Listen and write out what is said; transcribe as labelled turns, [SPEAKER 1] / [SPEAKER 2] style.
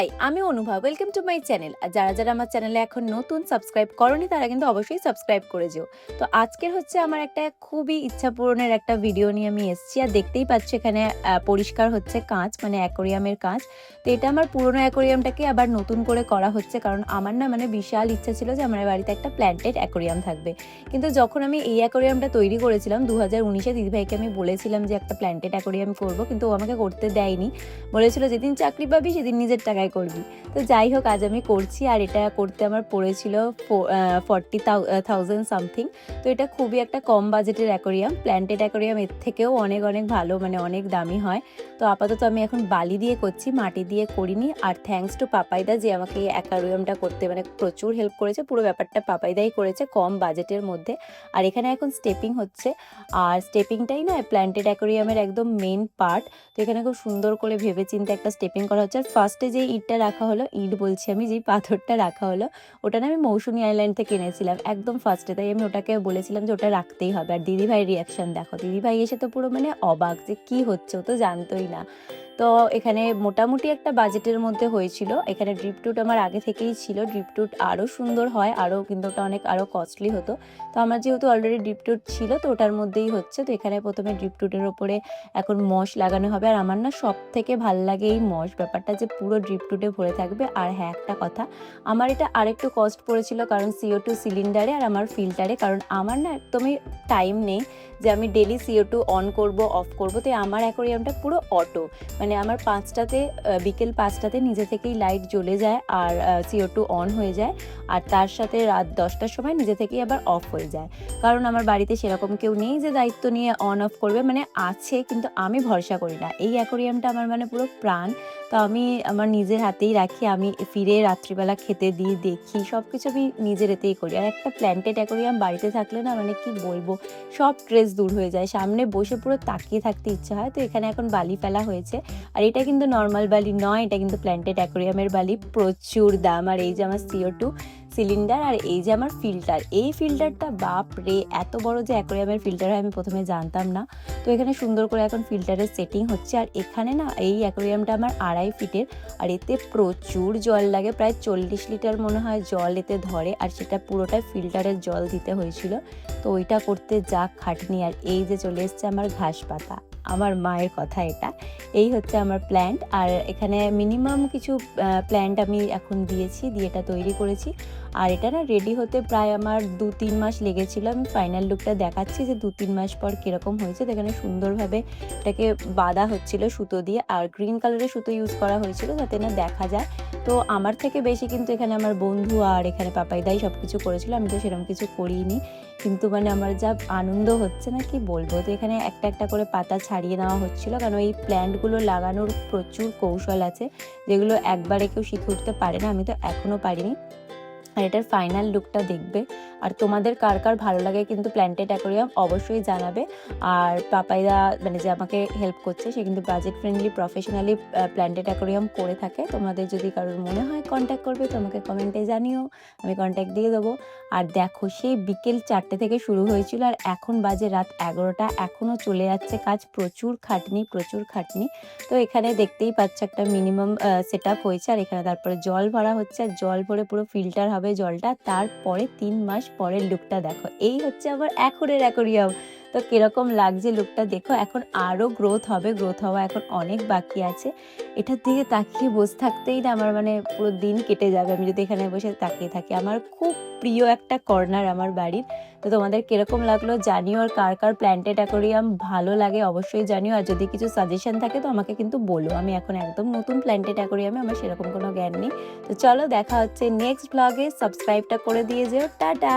[SPEAKER 1] High আমি Anubhav welcome to my channel আর যারা যারা আমার চ্যানেলে এখন নতুন সাবস্ক্রাইব করনি, তারা কিন্তু অবশ্যই সাবস্ক্রাইব করে যেও। তো আজকের হচ্ছে আমার একটা খুবই ইচ্ছা পূরণের একটা ভিডিও নিয়ে আমি এসেছি। আর দেখতেই পাচ্ছ এখানে পরিষ্কার হচ্ছে কাঁচ মানে অ্যাকোরিয়ামের কাঁচ। তো এটা আমার পুরনো অ্যাকোরিয়ামটাকে আবার নতুন করে করা হচ্ছে। কারণ আমার না মানে বিশাল ইচ্ছা ছিল যে আমার বাড়িতে একটা প্ল্যান্টেড অ্যাকোরিয়াম থাকবে। কিন্তু যখন আমি এই অ্যাকোরিয়ামটা তৈরি করেছিলাম দু হাজার উনিশে দিদিভাইকে আমি বলেছিলাম যে একটা প্ল্যান্টেড অ্যাকোরিয়াম করব। কিন্তু ও আমাকে করতে দেয়নি। বলেছিল, যেদিন চাকরি পাবি, সেদিন নিজের টাকায় করবি। তো যাই হোক, আজ আমি করছি আর এটা করতে আমার পড়েছিল ফর্টি থাউজেন্ড সামথিং তো এটা খুবই একটা কম বাজেটের অ্যাকোরিয়াম প্ল্যান্টেড অ্যাকোরিয়াম এর থেকেও অনেক অনেক ভালো মানে অনেক দামি হয়। তো আপাতত আমি এখন বালি দিয়ে করছি, মাটি দিয়ে করিনি। আর থ্যাঙ্কস টু পাপাইদা যে আমাকে এই অ্যাকোরিয়ামটা করতে মানে প্রচুর হেল্প করেছে, পুরো ব্যাপারটা পাপাইদাই করেছে কম বাজেটের মধ্যে। আর এখানে এখন স্টেপিং হচ্ছে। আর স্টেপিংটাই না প্ল্যান্টেড অ্যাকোরিয়ামের একদম মেন পার্ট তো এখানে খুব সুন্দর করে ভেবে চিন্তে একটা স্টেপিং করা হচ্ছে। আর ফার্স্টে যে ইটটা রাখা হলো, ইট বলছি আমি, যেই পাথরটা রাখা হলো, ওটা না আমি মৌসুমি আইল্যান্ড থেকে এনেছিলাম, একদম ফার্স্টে তাই আমি ওটাকে বলেছিলাম যে ওটা রাখতেই হবে। আর দিদিভাই রিয়াকশান দেখো, দিদিভাই এসে তো পুরো মানে অবাক যে কি হচ্ছে, ও তো জানতোই না। তো এখানে মোটামুটি একটা বাজেটের মধ্যে হয়েছিল। এখানে ড্রিপ টুট আমার আগে থেকেই ছিল। ড্রিপ টুট আরও সুন্দর হয় আরও কিন্তু ওটা অনেক আরও কস্টলি হতো। তো আমার যেহেতু অলরেডি ড্রিপ টুট ছিল, তো ওটার মধ্যেই হচ্ছে। তো এখানে প্রথমে ড্রিপ টুটের ওপরে এখন মশ লাগানো হবে। আর আমার না সব থেকে ভালো লাগে এই মশ ব্যাপারটা যে পুরো ড্রিপ টুটে ভরে থাকবে। আর হ্যাঁ একটা কথা, আমার এটা আরেকটু কস্ট পড়েছিল কারণ সিও টু সিলিন্ডারে আর আমার ফিল্টারে কারণ আমার না একদমই টাইম নেই যে আমি ডেলি সিও টু অন করব অফ করব। তো আমার অ্যাকোরিয়ামটা পুরো অটো মানে আমার পাঁচটাতে বিকেল পাঁচটাতে নিজে থেকেই লাইট জ্বলে যায় আর সিও টু অন হয়ে যায়। আর তার সাথে রাত দশটার সময় নিজে থেকেই আবার অফ হয়ে যায়। কারণ আমার বাড়িতে সেরকম কেউ নেই যে দায়িত্ব নিয়ে অন অফ করবে। মানে আছে, কিন্তু আমি ভরসা করি না। এই অ্যাকোরিয়ামটা আমার মানে পুরো প্রাণ। তো আমি আমার নিজের হাতেই রাখি, আমি ফিরে রাত্রিবেলা খেতে দিই, দেখি সব কিছু আমি নিজের এতেই করি। আর একটা প্ল্যান্টেড অ্যাকোরিয়াম বাড়িতে থাকলে না মানে কি বলব, সব স্ট্রেস দূর হয়ে যায়। সামনে বসে পুরো তাকিয়ে থাকতে ইচ্ছা হয়, তো এখানে এখন বালি ফেলা হয়েছে। আর এটা কিন্তু নর্মাল বালি নয়, এটা কিন্তু প্ল্যান্টেড অ্যাকোরিয়ামের বালি, প্রচুর দাম। আর এই যে আমার সিও টু সিলিন্ডার আর এই যে আমার ফিল্টার এই ফিল্টারটা বাপ রে, এত বড় যে অ্যাকোরিয়ামের ফিল্টার হয় আমি প্রথমে জানতাম না। তো এখানে সুন্দর করে এখন ফিল্টারের সেটিং হচ্ছে আর এখানে না এই অ্যাকোরিয়ামটা আমার আড়াই ফিটের আর এতে প্রচুর জল লাগে, প্রায় চল্লিশ লিটার মনে হয় জল এতে ধরে আর সেটা পুরোটাই ফিল্টারের জল দিতে হয়েছিল। তো ওইটা করতে যা খাটনি আর এই যে চলে এসছে আমার ঘাস পাতা। আমার মায়ের কথা এটা। এই হচ্ছে আমার প্ল্যান্ট আর এখানে মিনিমাম কিছু প্ল্যান্ট আমি এখন দিয়েছি, দিয়ে এটা তৈরি করেছি। আর এটা না রেডি হতে প্রায় আমার দু তিন মাস লেগেছিল। আমি ফাইনাল লুকটা দেখাচ্ছি যে দু তিন মাস পর কীরকম হয়েছে। এখানে সুন্দরভাবে এটাকে বাঁধা হচ্ছিল সুতো দিয়ে, আর গ্রিন কালারের সুতো ইউজ করা হয়েছিল যাতে না দেখা যায়। তো আমার থেকে বেশি কিন্তু এখানে আমার বন্ধু আর এখানে পাপাইদাই সব কিছু করেছিল। আমি তো সেরকম কিছু করিনি। কিন্তু মানে আমার যা আনন্দ হচ্ছে না, কি বলব? তো এখানে একটা একটা করে পাতা ছাড়িয়ে নেওয়া হচ্ছিল, কারণ এই প্ল্যান্টগুলো লাগানোর প্রচুর কৌশল আছে, যেগুলো একবারে কেউ শিখে উঠতে পারে না, আমি তো এখনও পারিনি। আর এটার ফাইনাল লুকটা দেখবে। আর তোমাদের কার কার ভালো লাগে কিন্তু প্ল্যান্টেড অ্যাকোরিয়াম অবশ্যই জানাবে। আর পাপাইদা মানে যে আমাকে হেল্প করছে, সে কিন্তু budget friendly professionally planted aquarium করে থাকে। তোমাদের যদি কারোর মনে হয় কন্ট্যাক্ট করবে তোমাকে কমেন্টে জানিও, আমি কন্ট্যাক্ট দিয়ে দেবো। আর দেখো, সেই বিকেল চারটে থেকে শুরু হয়েছিল, আর এখন বাজে রাত এগারোটা। এখনও চলে যাচ্ছে কাজ, প্রচুর খাটনি প্রচুর খাটনি। তো এখানে দেখতেই পাচ্ছ একটা মিনিমাম সেট হয়েছে। আর এখানে তারপরে জল ভরা হচ্ছে, আর জল ভরে পুরো ফিল্টার হবে জলটা তারপরে তিন মাস পরের লুকটা দেখো। এই হচ্ছে আবার এখনের অ্যাকোরিয়াম তো কীরকম লাগছে লুকটা দেখো, এখন আরও গ্রোথ হবে গ্রোথ হওয়া এখন অনেক বাকি আছে। এটার দিকে তাকিয়ে বসে থাকতেই না আমার মানে পুরো দিন কেটে যাবে, আমি যদি এখানে বসে তাকিয়ে থাকি। আমার খুব প্রিয় একটা কর্নার আমার বাড়ির। তো তোমাদের কীরকম লাগল জানিও, আর কার কার প্ল্যান্টেড অ্যাকোরিয়াম ভালো লাগে অবশ্যই জানিও। আর যদি কিছু সাজেশন থাকে তো আমাকে কিন্তু বলো, আমি এখন একদম নতুন প্ল্যান্টেড অ্যাকোরিয়ামে আমার সেরকম কোনো জ্ঞান নেই। তো চলো দেখা হচ্ছে নেক্সট ব্লগে সাবস্ক্রাইবটা করে দিয়ে যেও, টাটা!